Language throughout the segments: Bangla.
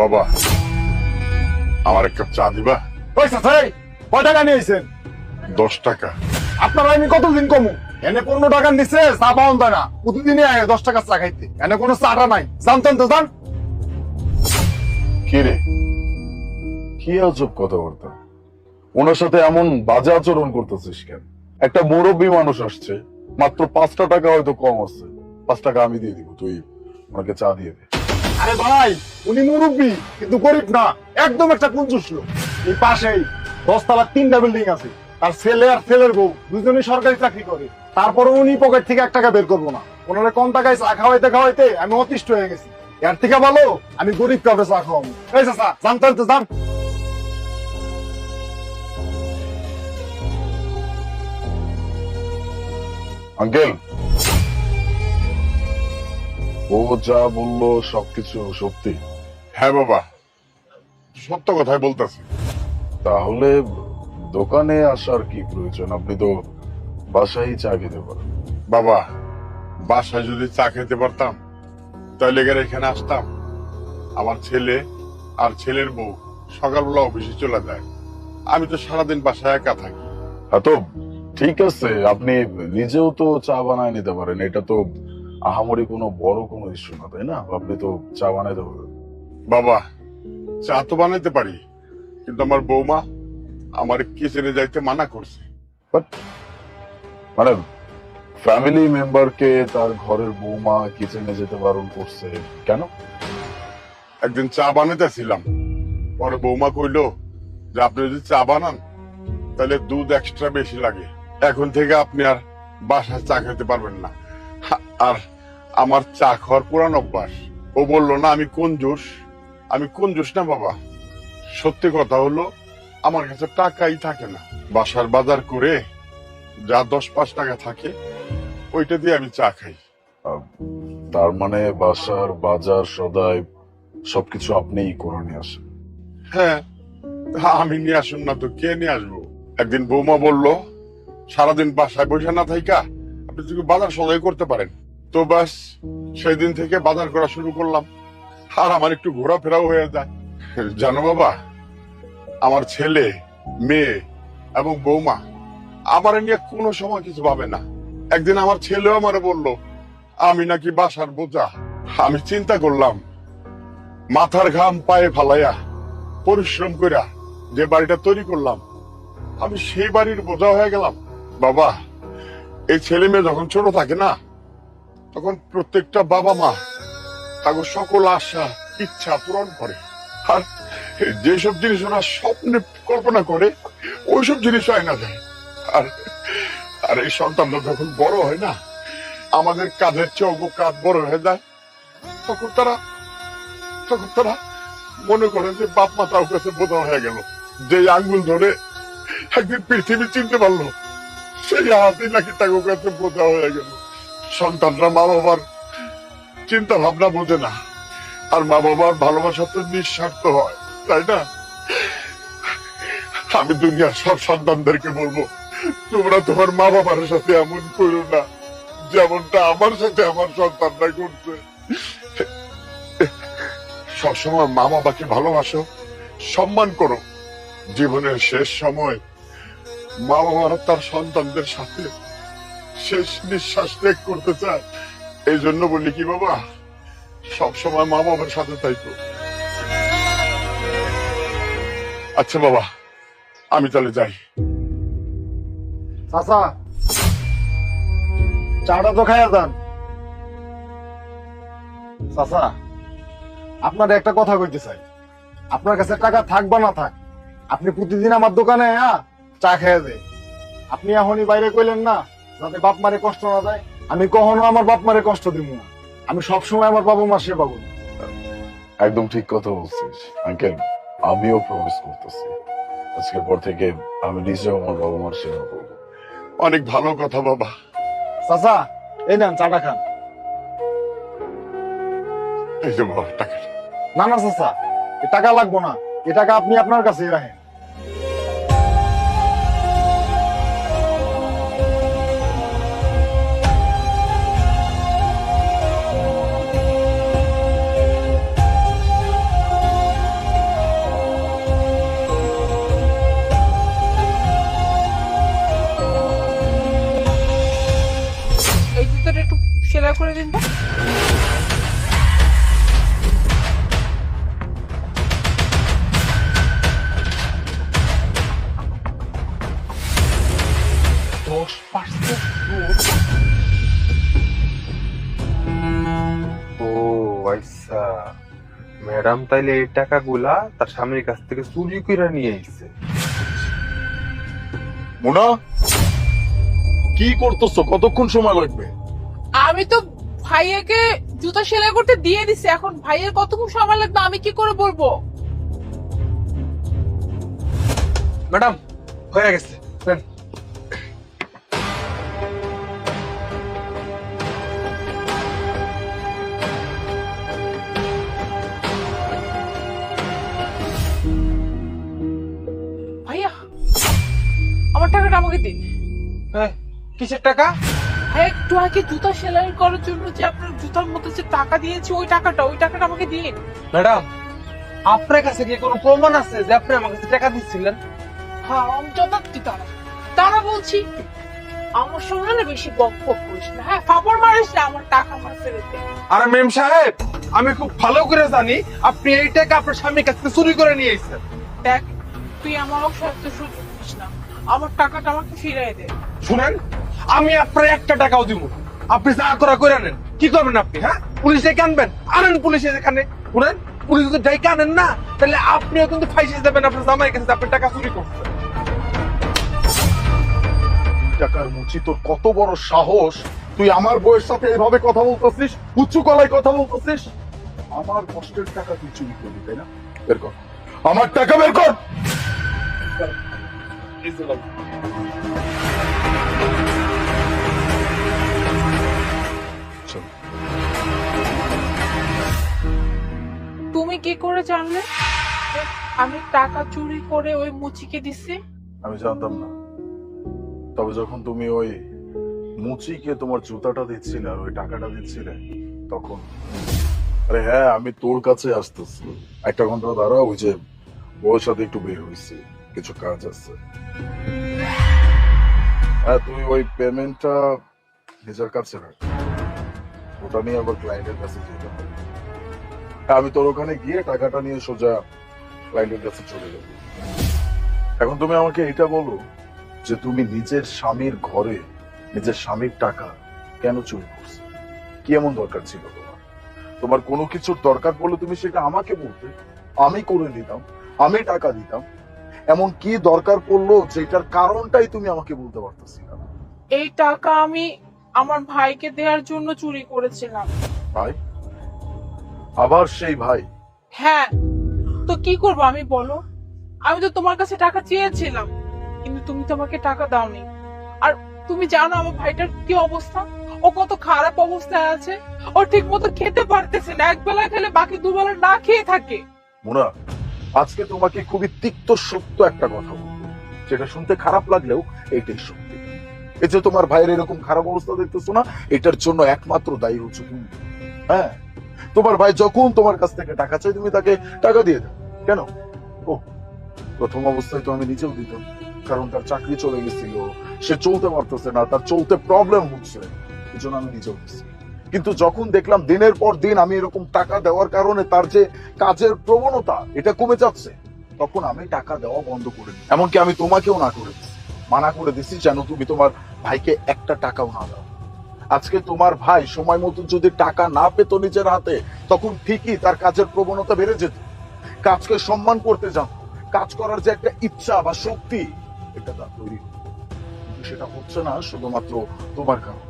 বাবা আমার এক কাপ চা দিবা? পয়সা চাই কয় টাকা নিয়েছেন দশ টাকা। আপনারা আমি কতদিন কমু? এনে পনেরো টাকা নিচ্ছে চা পাওয়া যায় না। প্রতিদিনই আয় দশ টাকা চা খাইতে। এনে কোনো চাটা নাই। জানতেন তো জান কি রে? কি আজব কথাবার্তা? ওনার সাথে এমন বাজে আচরণ করতেছিস কেন? একটা মুরব্বী মানুষ আসছে মাত্র পাঁচটা টাকা হয়তো কম আছে। পাঁচ টাকা আমি দিয়ে দিব তুই ওনাকে চা দিয়ে দে। আরে ভাই, উনি মুরব্বী, কিন্তু গরিব না, একদম একটা কুঞ্জুস লোক। এই পাশেই দশতলা তিনটা বিল্ডিং আছে। তার ছেলে আর ছেলের বউ, দুজনেই সরকারি চাকরি করে। তারপরে উনি পকেট থেকে এক টাকা বের করব না। ওনারা কম টাকায় চা খাওয়াইতে খাওয়াইতে আমি অতিষ্ঠ হয়ে গেছি। এর থেকে ভালো, আমি গরিব কাউকে চা খাওয়াবো। এই জান আঙ্কেল ও যা বলল সবকিছু সত্যি। হ্যাঁ বাবা সত্য কথাই বলতেছি। তাহলে দোকানে আসার কি প্রয়োজন? আপনি তো বাসায় চা খেতে পারেন। বাবা বাসায় যদি চা খেতে পারতাম তাহলে এখানে আসতাম। আমার ছেলে আর ছেলের বউ সকালবেলা অফিসে চলে যায়। আমি তো সারাদিন বাসায় একা থাকি। হ্যাঁ তো ঠিক আছে আপনি নিজেও তো চা বানায় নিতে পারেন। এটা তো আহামরি কোনো বড় কোনো ইস্যু না, তাই না? আপনি তো চা বানাইতে পারেন বাবা, চা তো বানাইতে পারি, কিন্তু আমার বৌমা আমার কিচেনে যাইতে মানা করছে। বাট মানে ফ্যামিলি মেম্বারকে তার ঘরের বৌমা কিচেনে যেতে বারণ করছে, কেন? একদিন চা বানাইতেছিলাম, পরে বৌমা কইলো যে আপনি যদি চা বানান, তাহলে দুধ এক্সট্রা বেশি লাগে। এখন থেকে আপনি আর বাসায় চা খেতে পারবেন না। আর আমার চা খাওয়ার পুরান অভ্যাস। ও বলল না আমি কোন জোশ? আমি কোন জোশ না বাবা? সত্যি কথা হলো আমার কাছে টাকাই থাকে না। বাসার বাজার করে যা দশ পাঁচ টাকা থাকে ওইটা দিয়ে আমি চা খাই। তার মানে বাসার বাজার সদাই সবকিছু আপনিই করে নিয়ে আসেন। হ্যাঁ হ্যাঁ, আমি নিয়ে আসুন না তো কে নিয়ে আসব? একদিন বৌমা বলল সারাদিন বাসায় বসে না থাইকা আপনি যদি বাজার সদাই করতে পারেন তো ব্যাস সেই দিন থেকে বাজার করা শুরু করলাম। আর আমার একটু ঘোরাফেরাও হয়ে যায়। জানো বাবা, আমার ছেলে, মেয়ে এবং বৌমা আমার নিয়ে কোনো সময় কিছু ভাবে না। একদিন আমার ছেলেও আমার বলল, আমি নাকি বাসার বোঝা। আমি চিন্তা করলাম, মাথার ঘাম পায়ে ফালাইয়া পরিশ্রম কইরা যে বাড়িটা তৈরি করলাম, আমি সেই বাড়ির বোঝা হয়ে গেলাম। বাবা, এই ছেলে মেয়ে যখন ছোট থাকে না তখন প্রত্যেকটা বাবা মা তাকে সকল আশা, ইচ্ছা পূরণ করে। আর যেসব জিনিস ওরা স্বপ্নে কল্পনা করে, ওইসব জিনিস হয় না যায় আর আর এই সন্তানরা যখন বড় হয় না, আমাদের কাঁধের চেয়ে কাঁধ বড় হয়ে যায়, তখন তারা তখন তারা মনে করে যে বাপ মা তার কাছে বোঝা হয়ে গেল। যে আঙ্গুল ধরে একদিন পৃথিবী চিনতে পারল, সেই হাতি নাকি তাকে কাছে বোঝা হয়ে গেল। সন্তানরা মা বাবার চিন্তা ভাবনা বোঝে না। আর মা বাবার ভালোবাসা তো নিঃস্বার্থ হয়, তাই না? আমি দুনিয়ার সব সন্তানদেরকে বলব, তোমরা তোমার মা বাবার সাথে এমন করো না, যেমনটা আমার সাথে আমার সন্তানরা করছে। সবসময় মা বাবাকে ভালোবাসো, সম্মান করো। জীবনের শেষ সময় মা বাবারা তার সন্তানদের সাথে শেষ নিঃশ্বাস ত্যাগ করতে চায়। এই জন্য বলি কি বাবা? সবসময় মা বাবার সাথে থাইকো আচ্ছা বাবা, আমি তাহলে যাই। চাচা, চাটা তো খাইয়া যান। চাচা, আপনার একটা কথা কইতে চাই। আপনার কাছে টাকা থাক বা না থাক, আপনি প্রতিদিন আমার দোকানে চা খেয়ে দে আপনি এখনই বাইরে কইলেন না যাতে বাপ মারে কষ্ট না দেয় আমি কখনো আমার বাপ মারে কষ্ট দিব না। আমি সবসময় আমার বাবা মার সেবা করব একদম ঠিক কথা বলছিস। আঙ্কেল আমিও প্রমিস করতেছি। আজকের পর থেকে আমি নিজেও আমার বাবা মার সেবা করব। অনেক ভালো কথা বাবা। চাচা এই নেন চাটা খান। এই যে বাবা টাকা। না না চাচা এ টাকা লাগবো না। এ টাকা আপনি আপনার কাছেই রাখেন। ঠান্ডা করে দিন ও আচ্ছা। ম্যাডাম তাইলে এই টাকা গুলা তার স্বামীর কাছ থেকে চুরি করে নিয়ে আইছে। মোনা কি করতেছো? কতক্ষণ সময় লাগবে? আমি তো ভাইয়াকে জুতা সেলাই করতে দিয়ে দিছি। এখন ভাইয়ের কতক্ষণ সময় লাগবে আমি কি করে বলব? ম্যাডাম হয়ে গেছে। ভাইয়া আমার টাকাটা আমাকে দিন। এই, কিসের টাকা? একটু আগে জুতা সেলাই করার জন্য যে আপনার জুতার মধ্যে যে টাকা দিয়েছি ওই টাকাটা ওই টাকাটা আমাকে দিন। ম্যাডাম আপনার কাছে কি কোনো প্রমাণ আছে যে আপনি আমার কাছে টাকা দিচ্ছিলেন? হ্যাঁ আমি যথার্থ তারা। তারা বলছি আমার সঙ্গে না বেশি বক বক করিস না। হ্যাঁ ফাপড় মারিস না আমার টাকা আমার ফেরত দে। আরে মেম সাহেব আমি খুব ভালো করে জানি আপনি এই টাকা আপনার স্বামীর কাছ থেকে চুরি করে নিয়ে এসেছেন। দেখ তুই আমার সাথে সুযোগ দিস না। আমার টাকাটা আমাকে ফিরিয়ে দে। শুনেন আমি আপনার একটা টাকাও দিব আপনি যা করা করে নেন। কি করবেন আপনি হ্যাঁ? পুলিশ ডেকে আনবেন? আনেন পুলিশ এখানে। শুনেন পুলিশ যদি ডেকে আনেন না তাহলে আপনিও কিন্তু ফাইসে যাবেন আপনার জামাই কাছে আপনি টাকা চুরি করছেন। টাকার মুচি তোর কত বড় সাহস? তুই আমার বউয়ের সাথে এভাবে কথা বলতেছিস? উচ্চ গলায় কথা বলতেছিস? আমার কষ্টের টাকা তুই চুরি করবি তাই না? বের কর। আমার টাকা বের কর! তুমি কি করে জানলে? আমি টাকা চুরি করে ওই মুচিকে দিছি। আমি জানতাম না। তবে যখন তুমি ওই মুচিকে তোমার জুতাটা দিচ্ছিলে আর ওই টাকাটা দিচ্ছিলে, তখন আরে হ্যাঁ আমি তোর কাছে আসতেছি। একটা ঘণ্টা দাঁড়া ওই যে বউয়ের সাথে একটু বের হয়েছি। কিছু কাজ আছে। হ্যাঁ তুই ওই পেমেন্টটা নিজের কাছে রাখ। ওটা নিয়ে আবার ক্লায়েন্টের কাছে যেতে হবে। আমি তোর ওখানে গিয়ে টাকাটা নিয়ে সোজা ক্লায়েন্টের কাছে চলে যাব। এখন তুমি আমাকে এটা বলো যে তুমি নিজের স্বামীর ঘরে নিজের স্বামীর টাকা কেন চুরি করছ? কি এমন দরকার ছিল তোমার? তোমার কোনো কিছুর দরকার পড়লে তুমি সেটা আমাকে বলতে। আমি করে দিতাম আমি টাকা দিতাম। এমন কি দরকার পড়ল যেটার কারণটাই তুমি আমাকে বলতে পারতেছি না এই টাকা আমি আমার ভাইকে দেওয়ার জন্য চুরি করেছিলাম। ভাই? আবার সেই ভাই। হ্যাঁ তো কি করব আমি বলো? আমি তো তোমার কাছে টাকা চেয়েছিলাম কিন্তু তুমি তো আমাকে টাকা দাওনি। আর তুমি জানো আমার ভাইটার কি অবস্থা? ও কত খারাপ অবস্থায় আছে ও ঠিক মতো খেতে পারতেছে না এক বেলা খেলে বাকি দুবেলা না খেয়ে থাকে। মোনা আজকে তোমাকে খুবই তিক্ত সত্য একটা কথা বলব। যেটা শুনতে খারাপ লাগলেও এইটাই সত্যি। এই যে তোমার ভাইয়ের এরকম খারাপ অবস্থা দেখতেছো না এটার জন্য একমাত্র দায়ী হচ্ছে তুমি। হ্যাঁ? তোমার ভাই যখন তোমার কাছ থেকে টাকা চাই, তুমি তাকে টাকা দিয়ে দাও। কেন? ও, প্রথম অবস্থায় তো আমি নিজেও দিতাম, কারণ তার চাকরি চলে গেছিল, সে চলতে পারতেছে না, তার চলতে প্রবলেম হচ্ছে এই জন্য আমি নিজেও দিচ্ছি কিন্তু যখন দেখলাম দিনের পর দিন আমি এরকম টাকা দেওয়ার কারণে তার যে কাজের প্রবণতা, এটা কমে যাচ্ছে, তখন আমি টাকা দেওয়া বন্ধ করে এমনকি আমি তোমাকেও না করে মানা করে দিছি যেন তুমি তোমার ভাইকে একটা টাকাও না দাও। আজকে তোমার ভাই সময় মতো যদি টাকা না পেতো নিজের হাতে, তখন ঠিকই তার কাজের প্রবণতা বেড়ে যেত। কাজকে সম্মান করতে জানতো কাজ করার যে একটা ইচ্ছা বা শক্তি, এটা তার তৈরি সেটা হচ্ছে না শুধুমাত্র তোমার কারণে।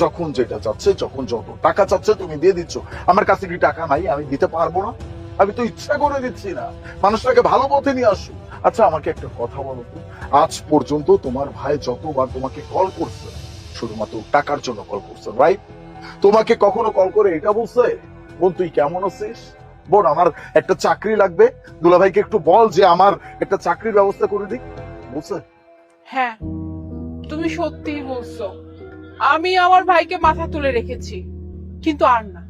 যখন যেটা চাচ্ছে, যখন যত টাকা চাচ্ছে তুমি দিয়ে দিচ্ছ। আমার কাছে কি টাকা নাই? আমি দিতে পারব না? আমি তো ইচ্ছা করে দিচ্ছি না। মানুষটাকে ভালো পথে নিয়ে আসো আচ্ছা আমাকে একটা কথা বলো আজ পর্যন্ত তোমার ভাই যতবার তোমাকে কল করছে শুধুমাত্র টাকার জন্য কল করছে রাইট তোমাকে কখনো কল করে এটা বলছে? বোন, তুই কেমন আছিস? বোন, আমার একটা চাকরি লাগবে। দুলাভাইকে একটু বল যে আমার একটা চাকরির ব্যবস্থা করে দিক। বলছে? হ্যাঁ তুমি সত্যি বলছো। আমি আমার ভাইকে মাথা তুলে রেখেছি, কিন্তু আর না।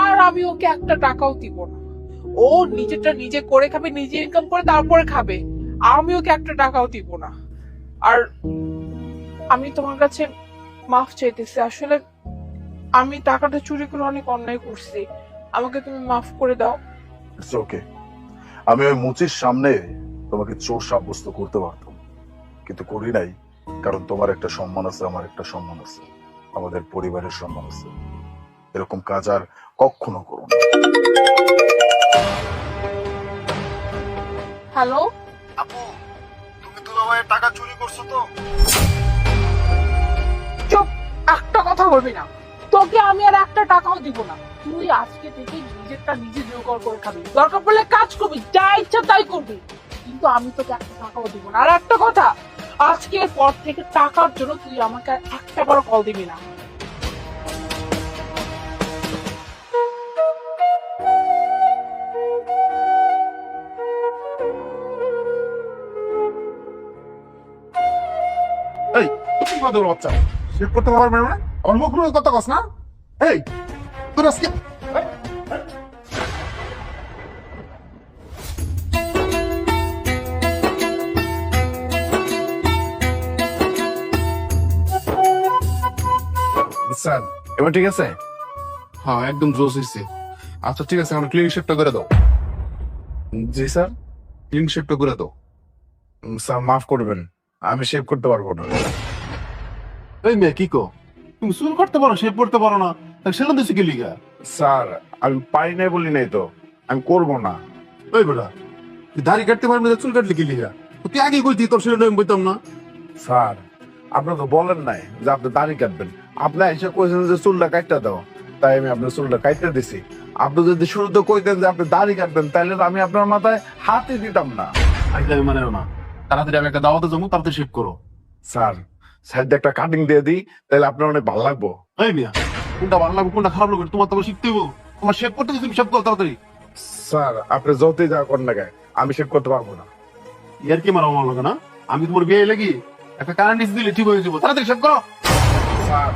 আর আমি ওকে একটা টাকাও দিব না। ও নিজেরটা নিজে করে খাবে, নিজে ইনকাম করে তারপরে খাবে। আমি ওকে একটা টাকাও দিব না। আর আমি তোমার কাছে মাফ চাইতেছি। আসলে আমি টাকাটা চুরি করে অনেক অন্যায় করছি। আমাকে তুমি মাফ করে দাও। ওকে আমি ওই মুচির সামনে তোমাকে চোর সাব্যস্ত করতে পারতাম। কিন্তু করি নাই কারণ তোমার একটা সম্মান আছে আমার একটা সম্মান আছে। আমাদের পরিবারের সম্মান আছে। এরকম কাজ আর কখনো করো না। হ্যালো আপু তুমি দুলাভাইয়ের টাকা চুরি করছ তো? একটা কথা বলবি না। তোকে আমি আর একটা টাকাও দিব না। তুই আজকে থেকে নিজেরটা নিজে জোগাড় করে খাবি। দরকার পড়লে কাজ করবি, যা ইচ্ছা তাই করবি। কিন্তু আমি তোকে একটা টাকাও দিব না। আর একটা কথা, আজকের পর থেকে টাকার জন্য তুই আমাকে একটা বার কল দিবি না। এই তুমি বড় বাচ্চা? শেভ করতে পারবে না আমার মুখ রুয়ে কথা কস না? এই তোর আজকে। স্যার এবার ঠিক আছে? হ্যাঁ একদম জোস হয়েছে আচ্ছা ঠিক আছে আমরা ক্লিন শেপটা করে দাও। জি স্যার? ক্লিন শেপটা করে দাও। স্যার মাফ করবেন। আমি শেভ করতে পারব না। এই মেয়ে কি কো? তুমি চুল করতে পারো শেভ করতে পারো না। তাহলে সেটা দিছি কি লিগা? স্যার আমি পারি নাই বলি নাই তো। আমি করব না। ওই বেটা তুই দাড়ি কাটতে পারবি না চুল কাটলে কি লিগা? তো তুই আগে কইতি তোর সেটা আমি বলতাম না। স্যার আপনি তো বলেন নাই যে আপনি দাড়ি কাটবেন। আপনি এসে কইছেন যে চুলটা কাটতে দাও। তাই আমি আপনার চুলটা কাটতে দিছি। আপনি যদি শুরুতে কইতেন যে আপনি দাড়ি কাটবেন তাহলে তো আমি আপনার মাথায় হাতই দিতাম না। আমি মানে না। তাড়াতাড়ি আমি একটা দাওয়াতে যাব তাড়াতাড়ি শেভ করো। স্যার সাইডে একটা কাটিং দিয়ে দিই তাহলে আপনার অনেক ভালো লাগবো। এই মিয়া কোনটা ভালো লাগবে কোনটা খারাপ লাগবে তোমার তো শিখতে হইব। তোমার শেভ করতে তুমি শেভ করো তাড়াতাড়ি। স্যার আপনি যতই যা করেন না আমি শেভ করতে পারব না। ইয়ার কি মারা আমার লাগে না? আমি তোমার বিয়ে লাগি একটা কারেন্ট দিলে ঠিক হয়ে যাব। তাড়াতাড়ি শেভ করো। স্যার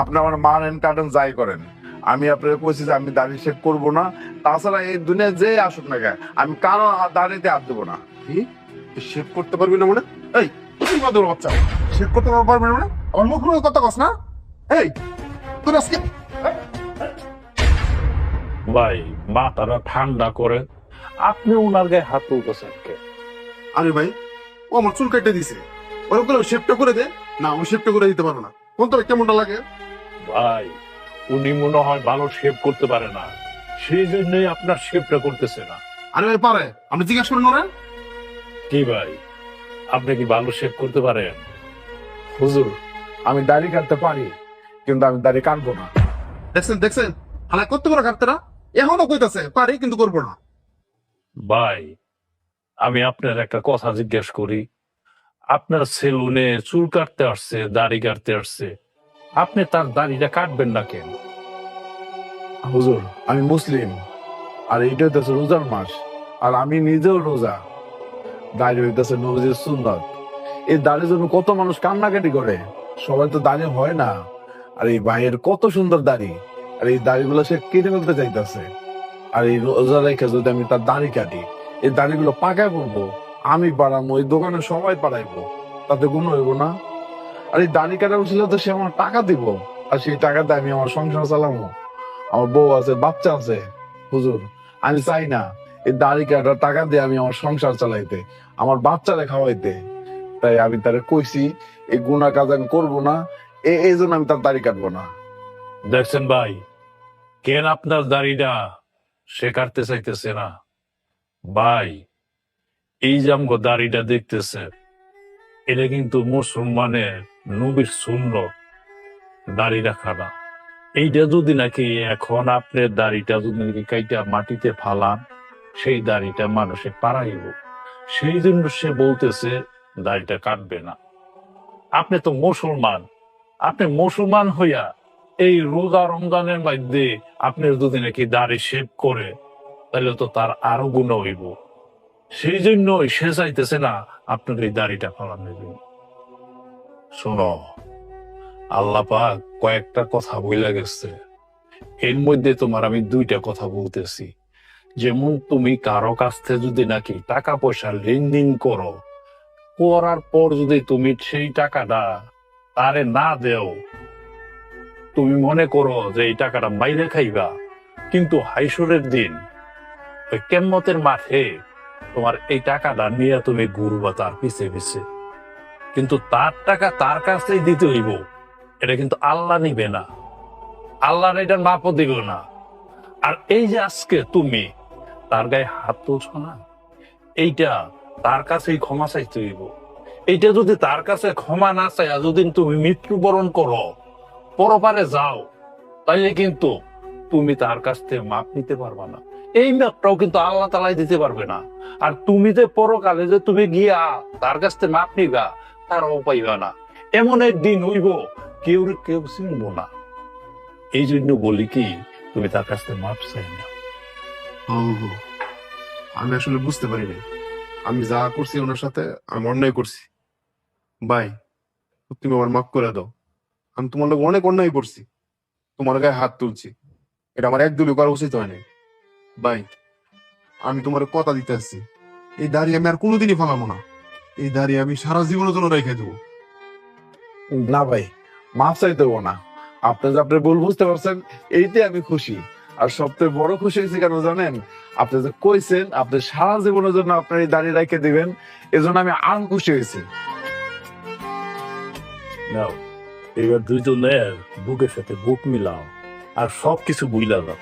আপনি আমার মানেন কাটেন যাই করেন। আমি আপনাকে কইছি যে আমি দাড়ি শেভ করব না। তাছাড়া এই দুনিয়া যে আসুক না কেন আমি কারও দাড়িতে হাত দেবো না। শেভ করতে পারবি না মানে? এই তুই বাচ্চা শেভ করতে পারবি না মানে? আমার মুখ কথা কস না। এই তোর আজকে ভাই মাথাটা ঠান্ডা করে আপনি ওনার গায়ে হাত তুলতেছেন কে? আরে ভাই ও আমার চুল কেটে দিছে। ওরকম শেপটা করে দে। না ও শেপটা করে দিতে পারব না। কোন তোর কেমনটা লাগে? ভাই উনি মনে হয় ভালো শেভ করতে পারে না। সেই জন্যই আপনার শেভটা করতেছে না। আরে ভাই পারে। আপনি জিজ্ঞেস করুন কি ভাই? আপনি কি ভালো শেভ করতে পারেন? হুজুর আমি দাড়ি কাটতে পারি কিন্তু আমি দাড়ি কাটবো না। দেখছেন দেখছেন? হালা করতে পারো কাটতেরা? এখনও কইতাছে পারি কিন্তু করব না। ভাই আমি আপনার একটা কথা জিজ্ঞেস করি। আপনার সেলুনে চুল কাটতে আসছে দাড়ি কাটতে আসছে। আপনি তার দাড়িটা কাটবেন না কেন? হুজুর আমি মুসলিম আর এইটা হইতেছে রোজার মাস আর আমি নিজেও রোজা। দাড়ি হইতেছে নবীজির সুন্নত। এই দাড়ির জন্য কত মানুষ কান্নাকাটি করে। সবাই তো দাড়ি হয় না। আর এই ভাইয়ের কত সুন্দর দাড়ি। আর এই দাড়িগুলো সে কেটে ফেলতে চাইতেছে। আর এই রোজা রেখে যদি আমি তার দাড়ি কাটি, এই দাড়িগুলো পাকা করব। আমি বাড়াবো ওই দোকানে সবাই পাঠাইবো তাতে কোনো হইব না। আর এই দাড়ি কাটা উঠলে তো সে আমার টাকা দিব। আর সেই টাকাতে আমি আমার সংসার চালাবো। আমার বউ আছে, বাচ্চা আছে। হুজুর, আমি চাই না। এই দাড়ি কাটার টাকা দিয়ে আমি আমার সংসার চালাইতে, আমার বাচ্চারে খাওয়াইতে। তাই আমি তারে কইছি, এই গুণা কাজ আমি করব না এই জন্য আমি তার দাড়ি কাটবো না। দেখছেন ভাই, কেন আপনার দাড়িটা সে কাটতে চাইতেছে না? ভাই, এই যে আমগো দাড়িটা দেখতেছে, এটা কিন্তু মুসলমানের নবীর শূন্য দাড়ি রাখা না এইটা যদি নাকি এখন আপনার দাড়িটা যদি নাকি কাইটা মাটিতে ফালান সেই দাড়িটা মানুষে পারাইব সেই জন্য সে বলতেছে, দাড়িটা কাটবে না। আপনি তো মুসলমান। আপনি মুসলমান হইয়া এই রোজা রমজানের মধ্যে আপনি যদি নাকি দাড়ি শেভ করে, তাহলে তো তার আরও গুণ হইব। সেই জন্যই সে চাইতেছে না, আপনার এই দাড়িটা ফালানোর জন্য শোনো, আল্লাহ কয়েকটা কথা বইলা গেছে। এর মধ্যে তোমার আমি দুইটা কথা বলতেছি। যেমন তুমি কারও কাছ থেকে যদি নাকি টাকা পয়সা লেনদেন করো, করার পর যদি তুমি সেই টাকাটা তারে না দেও, তুমি মনে করো যে এই টাকাটা বাইরে খাইবা। কিন্তু হাইসুরের দিন, ওই কেম্মতের মাঠে তোমার এই টাকাটা নিয়ে তুমি ঘুরবা তার পিছে পিছে। কিন্তু তার টাকা তার কাছেই দিতে হইব, এটা কিন্তু আল্লাহ নিবে না। আল্লাহর এটার মাপও দিল না। আর এই যে আজকে তুমি তার গায়ে হাত তুলছো না? এইটা তার কাছেই ক্ষমা চাইতে হইব। এইটা যদি তার কাছে ক্ষমা না চাই যদি তুমি মৃত্যুবরণ করো, পরপারে যাও, তাইলে কিন্তু তুমি তার কাছ থেকে মাপ নিতে পারবা না। এই মাপটাও কিন্তু আল্লাহ তালাই দিতে পারবে না। আর তুমি যে পরকালে যে তুমি গিয়া তার কাছ থেকে মাপ নিবা, তারাও পাইবা না। এমন একদিন হইব, কেউ কেউ চিনবো না। এই জন্য বলি কি, তুমি তার কাছ থেকে মাপ চাই না আমি আসলে বুঝতে পারিনি। আমি যা করছি ওনার সাথে, আমি অন্যায় করছি। ভাই, তুমি আমার মাফ করে দাও। আমি তোমার লোক অনেক অন্যায় করছি। তোমার গায়ে হাত তুলছি। এটা আমার এক দুলি করা উচিত হয়নি। ভাই, আমি তোমার কথা দিতে আসছি। এই দাড়ি আমি আর কোনোদিনই ফালাবো না। এই দাড়ি আমি সারা জীবনের জন্য রেখে দেবো। না ভাই, মাফ চাইতে না। আপনি যে আপনার ভুল বুঝতে পারছেন এইতে আমি খুশি। আর সবথেকে বড় খুশি হয়েছে কেন জানেন? আপনি যে কইছেন, আপনি সারা জীবনের জন্য আপনার এই দাঁড়িয়ে রেখে দিবেন, এজন্য আমি আরও খুশি হয়েছি। এবার দুইজনের বুকের সাথে বুক মিলাও, আর সবকিছু বুঝলাম দাও